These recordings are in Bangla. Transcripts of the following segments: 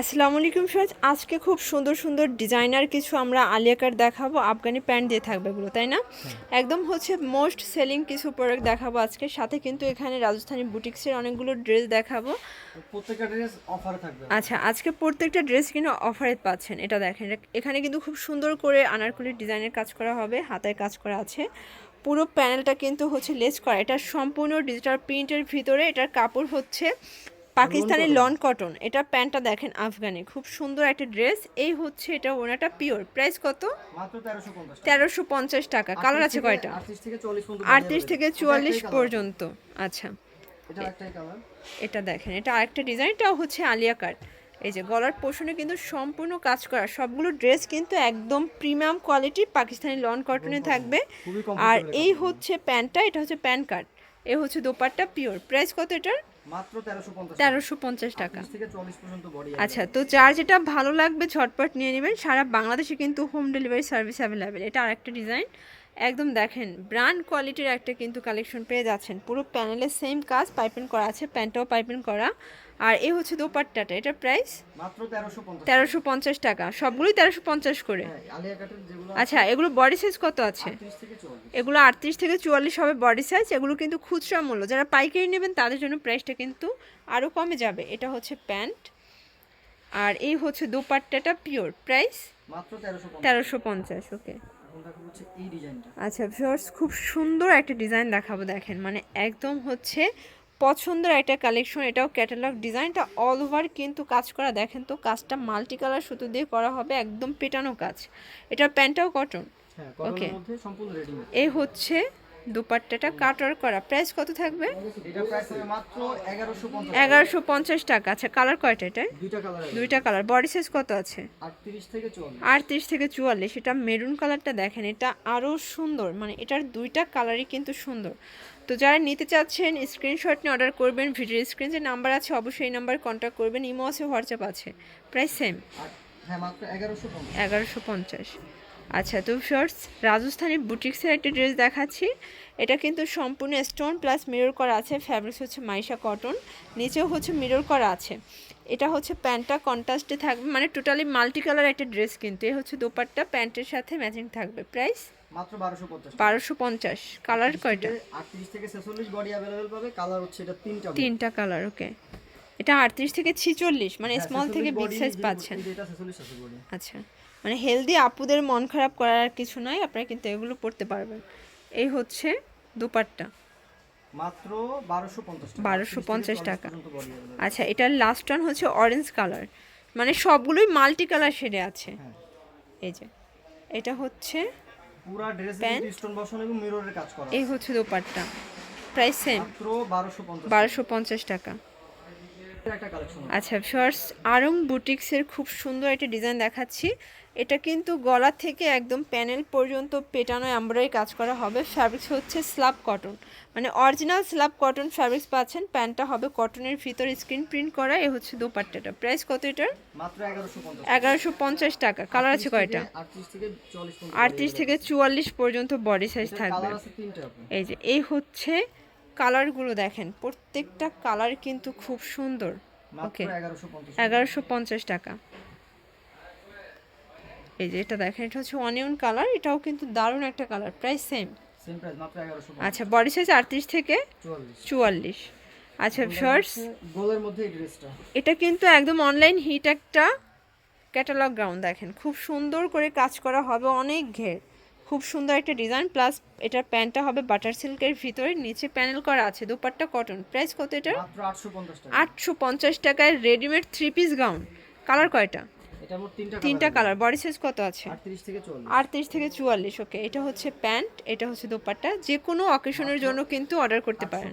আসসালামু আলাইকুম সজ আজকে খুব সুন্দর সুন্দর ডিজাইনার কিছু আমরা আলিয়া কাট দেখাবো আফগানি প্যান্ট দিয়ে থাকবে এগুলো তাই না? একদম হচ্ছে মোস্ট সেলিং কিছু প্রোডাক্ট দেখাবো আজকে। সাথে কিন্তু এখানে রাজস্থানী বুটিক্সের অনেকগুলো ড্রেস দেখাবো। প্রত্যেকটা ড্রেস অফারে থাকবে। আচ্ছা আজকে প্রত্যেকটা ড্রেস কিন্তু অফারে পাচ্ছেন এটা দেখেন। এখানে কিন্তু খুব সুন্দর করে আনারকুলির ডিজাইনের কাজ করা হবে হাতায় কাজ করা আছে। পুরো প্যানেলটা কিন্তু হচ্ছে লেস করা এটা সম্পূর্ণ ডিজিটাল প্রিন্টের ভিতরে এটার কাপড় হচ্ছে পাকিস্তানি লন কটন এটা প্যান্টটা দেখেন আফগানি খুব সুন্দর একটা ড্রেস এই হচ্ছে এটা ওনাটা পিওর প্রাইস কত? তেরোশো পঞ্চাশ টাকা। কালার আছে কয়টা? আটত্রিশ থেকে চুয়াল্লিশ পর্যন্ত। আচ্ছা। এটা এটা দেখেন এটা আরেকটা ডিজাইনটাও হচ্ছে আলিয়া কাট। এই যে গলার পোষণে কিন্তু সম্পূর্ণ কাজ করা। সবগুলো ড্রেস কিন্তু একদম প্রিমিয়াম কোয়ালিটি পাকিস্তানি লন কটনে থাকবে। আর এই হচ্ছে প্যান্টটা এটা হচ্ছে প্যান্ট কাট। এ হচ্ছে দোপাট্টা পিওর প্রাইস কত এটার? তেরোশো পঞ্চাশ টাকা। আচ্ছা তো যার যেটা ভালো লাগবে ঝটপট নিয়ে নেবেন। সারা বাংলাদেশে কিন্তু হোম ডেলিভারি সার্ভিস অ্যাভেলেবেল এটা আরেকটা ডিজাইন একদম দেখেন ব্র্যান্ড কোয়ালিটির একটা কিন্তু কালেকশন পেয়ে যাচ্ছেন। পুরো প্যানেলে সেম কাজ পাইপিং করা আছে প্যান্টটাও পাইপিং করা। আর এই হচ্ছে দোপাট্টাটা এটার প্রাইস মাত্র তেরোশো পঞ্চাশ। টাকা সবগুলোই তেরোশো পঞ্চাশ করে। হ্যাঁ আচ্ছা এগুলো বডি সাইজ কত আছে? এগুলো আটত্রিশ থেকে চুয়াল্লিশ হবে বডি সাইজ এগুলো কিন্তু খুচরা মূল্য। যারা পাইকারি নেবেন তাদের জন্য প্রাইসটা কিন্তু আরও কমে যাবে। এটা হচ্ছে প্যান্ট আর এই হচ্ছে দোপাট্টাটা পিওর প্রাইস তেরোশো পঞ্চাশ। ওকে আচ্ছা ভিউয়ার্স খুব সুন্দর একটা ডিজাইন দেখাবো দেখেন। মানে একদম হচ্ছে পছন্দের একটা কালেকশন এটাও ক্যাটালগ ডিজাইনটা অল ওভার কিন্তু কাজ করা দেখেন তো কাজটা মাল্টি কালার সুতো দিয়ে করা হবে একদম পেটানো কাজ। এটার প্যান্টটাও কটন ওকে রেডিমেড এই হচ্ছে দুপাট্টাটা কাটার করা। প্রাইস কত থাকবে? এটা প্রাইস হবে মাত্র এগারোশো পঞ্চাশ টাকা। আচ্ছা কালার কয়টা এটা দুইটা কালার দুইটা কালার বডি সাইজ কত আছে? আটত্রিশ থেকে চুয়াল্লিশ। এটা মেরুন কালারটা দেখেন এটা আরও সুন্দর। মানে এটার দুইটা কালারই কিন্তু সুন্দর। তো যারা নিতে চাচ্ছেন স্ক্রিনশট নিয়ে অর্ডার করবেন ভিডিও স্ক্রিন যে নাম্বার আছে অবশ্যই এই নাম্বার কন্ট্যাক্ট করবেন ইমো আছে হোয়াটসঅ্যাপ আছে প্রাইস সেম হ্যাঁ মাত্র এগারোশো পঞ্চাশ। এগারোশো পঞ্চাশ। আচ্ছা তো শর্টস রাজস্থানী বুটিক্সের একটা ড্রেস দেখাচ্ছি। এটা কিন্তু সম্পূর্ণ স্টোন প্লাস মিরর করা আছে ফ্যাব্রিক্স হচ্ছে মাইশা কটন নিচেও হচ্ছে মিরর করা আছে। এটা হচ্ছে প্যান্টটা কন্ট্রাস্টে থাকবে মানে টোটালি মাল্টি কালার একটা ড্রেস কিন্তু। এ হচ্ছে দোপাট্টা প্যান্টের সাথে ম্যাচিং থাকবে। প্রাইস মাত্র বারোশো পঞ্চাশ। বারোশো পঞ্চাশ। কালার কয়টা? থেকে বডি পাবে। কালার হচ্ছে এটা তিনটা তিনটা কালার ওকে এটা আটত্রিশ থেকে ছিচল্লিশ মানে হ্যাঁ, স্মল থেকে বিগ সাইজ পাচ্ছেন। এটা ছেচল্লিশ আছে বডি আচ্ছা। মানে হেলদি আপুদের মন খারাপ করার আর কিছু নয় আপনারা কিন্তু এগুলো পড়তে পারবেন। এই হচ্ছে দুপাট্টা। মাত্র বারোশো পঞ্চাশ টাকা। আচ্ছা এটার লাস্ট ওয়ান হচ্ছে অরেঞ্জ কালার মানে সবগুলোই মাল্টি কালার শেডে আছে। হ্যাঁ। এই যে এটা হচ্ছে পুরা ড্রেস স্টোন বসানো এবং মিররের কাজ করা এই হচ্ছে দোপাট্টা। প্রাইস সেম মাত্র বারোশো পঞ্চাশ বারোশো পঞ্চাশ টাকা। একটা কালেকশন আচ্ছা শর্টস আরং বুটিক্সের খুব সুন্দর একটা ডিজাইন দেখাচ্ছি। এটা কিন্তু গলা থেকে একদম প্যানেল পর্যন্ত পেটানো এমব্রয়ডারি কাজ করা হবে। ফ্যাব্রিক্স হচ্ছে স্ল্যাব কটন মানে অরিজিনাল স্ল্যাব কটন ফ্যাব্রিক্স পাচ্ছেন প্যান্টটা হবে কটনের ভিতর স্ক্রিন প্রিন্ট করা এ হচ্ছে দোপাট্টাটা। প্রাইস কত এটার? এগারোশো পঞ্চাশ টাকা। কালার আছে কয়টা? আটত্রিশ থেকে চুয়াল্লিশ পর্যন্ত বডি সাইজ থাকবে। এই যে এই হচ্ছে কালারগুলো দেখেন প্রত্যেকটা কালার কিন্তু খুব সুন্দর। ওকে এগারোশো পঞ্চাশ টাকা। এই যে এটা দেখেন এটা হচ্ছে অনিয়ন কালার এটাও কিন্তু দারুণ একটা কালার প্রায় সেম আচ্ছা বডি সাইজ আটত্রিশ থেকে চুয়াল্লিশ। আচ্ছা শর্টস গোলের মধ্যে ড্রেসটা এটা কিন্তু একদম অনলাইন হিট একটা ক্যাটালগ গ্রাউন্ড দেখেন। খুব সুন্দর করে কাজ করা হবে অনেক ঘের। খুব সুন্দর একটা ডিজাইন প্লাস এটার প্যান্টটা হবে বাটার সিল্কের ভিতরে নিচে প্যানেল করা আছে দুপাট্টা কটন। প্রাইস কত এটার? আটশো পঞ্চাশ টাকা। টাকায় readymade three piece gown. Colour কয়টা? তিনটা কালার। বডি সাইজ কত আছে? আটত্রিশ থেকে চুয়াল্লিশ ওকে। এটা হচ্ছে প্যান্ট এটা হচ্ছে দোপাট্টা। যে কোনো অকেশনের জন্য কিন্তু অর্ডার করতে পারেন।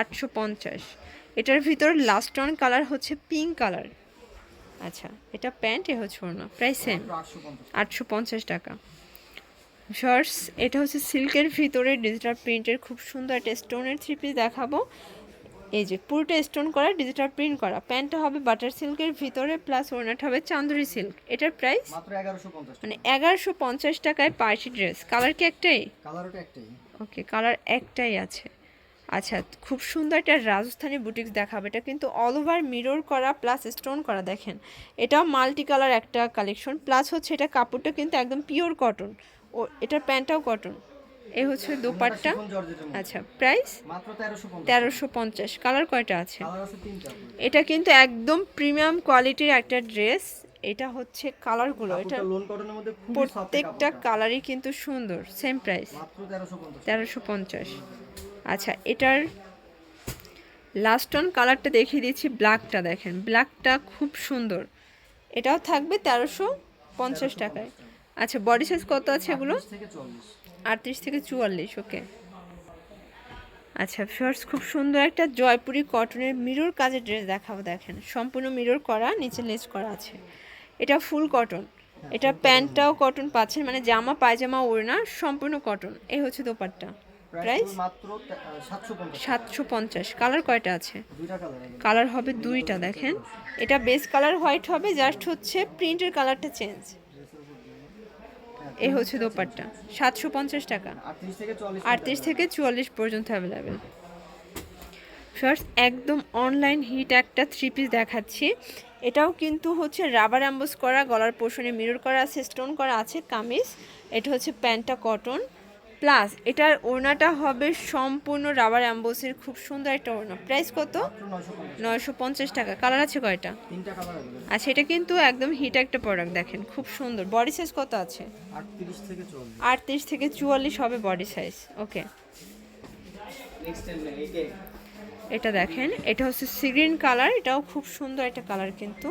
আটশো পঞ্চাশ এটার ভিতর লাস্ট ওয়ান কালার হচ্ছে পিঙ্ক কালার আচ্ছা এটা প্যান্ট এ হচ্ছে ওড়না। প্রায় সেম আটশো পঞ্চাশ টাকা। শর্টস এটা হচ্ছে সিল্কের ভিতরে ডিজিটাল প্রিন্টের খুব সুন্দর একটা স্টোনের থ্রি পিস দেখাবো। এই যে পুরোটা স্টোন করা ডিজিটাল প্রিন্ট করা। প্যান্টটা হবে বাটার সিল্কের ভিতরে প্লাস ওড়নাটা হবে চান্দুরি সিল্ক এটার প্রাইস মানে এগারোশো পঞ্চাশ টাকায় পার্টি ড্রেস কালার কি একটাই? কালার একটাই। ওকে কালার একটাই আছে। আচ্ছা খুব সুন্দর একটা রাজস্থানী বুটিক্স দেখাবে। এটা কিন্তু অল ওভার মিরর করা প্লাস স্টোন করা দেখেন। এটাও মাল্টি কালার একটা কালেকশন প্লাস হচ্ছে এটা কাপড়টা কিন্তু একদম পিওর কটন ও এটার প্যান্টটাও কটন এ হচ্ছে দোপাট্টা। আচ্ছা প্রাইস মাত্র তেরোশো পঞ্চাশ। কালার কয়টা আছে? এটা কিন্তু একদম প্রিমিয়াম কোয়ালিটির একটা ড্রেস এটা হচ্ছে কালারগুলো এটা প্রত্যেকটা কালারই কিন্তু সুন্দর। সেম প্রাইস তেরোশো পঞ্চাশ। তেরোশো পঞ্চাশ। আচ্ছা এটার লাস্ট অন কালারটা দেখিয়ে দিচ্ছি ব্ল্যাকটা দেখেন। ব্ল্যাকটা খুব সুন্দর। এটাও থাকবে তেরোশো পঞ্চাশ। টাকায়। আচ্ছা বডি সাইজ কত আছে এগুলো? আটত্রিশ থেকে চুয়াল্লিশ ওকে আচ্ছা ফার্স্ট খুব সুন্দর একটা জয়পুরি কটনের মিরর কাজের ড্রেস দেখাবো দেখেন। সম্পূর্ণ মিরর করা নিচে লেস করা আছে। এটা ফুল কটন এটা প্যান্টটাও কটন পাচ্ছেন মানে জামা পায়জামা ওড়না সম্পূর্ণ কটন এই হচ্ছে দোপাট্টা। প্রাইস সাতশো পঞ্চাশ। কালার কয়টা আছে? কালার আছে কালার হবে দুইটা দেখেন। এটা বেস কালার হোয়াইট হবে জাস্ট হচ্ছে প্রিন্টের কালারটা চেঞ্জ এই হচ্ছে দোপাট্টা। সাতশো পঞ্চাশ টাকা। আটত্রিশ থেকে চল্লিশ আটত্রিশ থেকে চুয়াল্লিশ পর্যন্ত অ্যাভেলেবেল ফার্স্ট একদম অনলাইন হিট একটা থ্রি পিস দেখাচ্ছি। এটাও কিন্তু হচ্ছে রাবার অ্যাম্বোস করা, গলার পোষণে মিরর করা আছে স্টোন করা আছে, কামিজ। এটা হচ্ছে প্যান্টটা কটন প্লাস এটার ওড়নাটা হবে সম্পূর্ণ রাবার অ্যাম্বোসের খুব সুন্দর একটা ওড়না। প্রাইস কত? নয়শো পঞ্চাশ টাকা। কালার আছে কয়টা? আচ্ছা এটা কিন্তু একদম হিট একটা প্রোডাক্ট দেখেন খুব সুন্দর। বডি সাইজ কত আছে? আটত্রিশ থেকে চুয়াল্লিশ। হবে বডি সাইজ ওকে এটা দেখেন এটা হচ্ছে সিগ্রিন কালার এটাও খুব সুন্দর একটা কালার কিন্তু।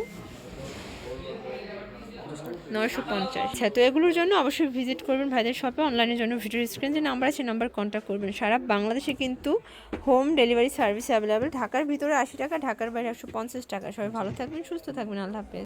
নয়শো পঞ্চাশ। আচ্ছা তো এগুলোর জন্য অবশ্যই ভিজিট করবেন ভাইদের শপে অনলাইনের জন্য ভিডিও স্ক্রিন যে নাম্বার আছে নাম্বার কন্ট্যাক্ট করবেন। সারা বাংলাদেশে কিন্তু হোম ডেলিভারি সার্ভিস অ্যাভেলেবেল ঢাকার ভিতরে আশি টাকা, ঢাকার বাইরে একশো পঞ্চাশ টাকা। সবাই ভালো থাকবেন, সুস্থ থাকবেন। আল্লাহ হাফেজ।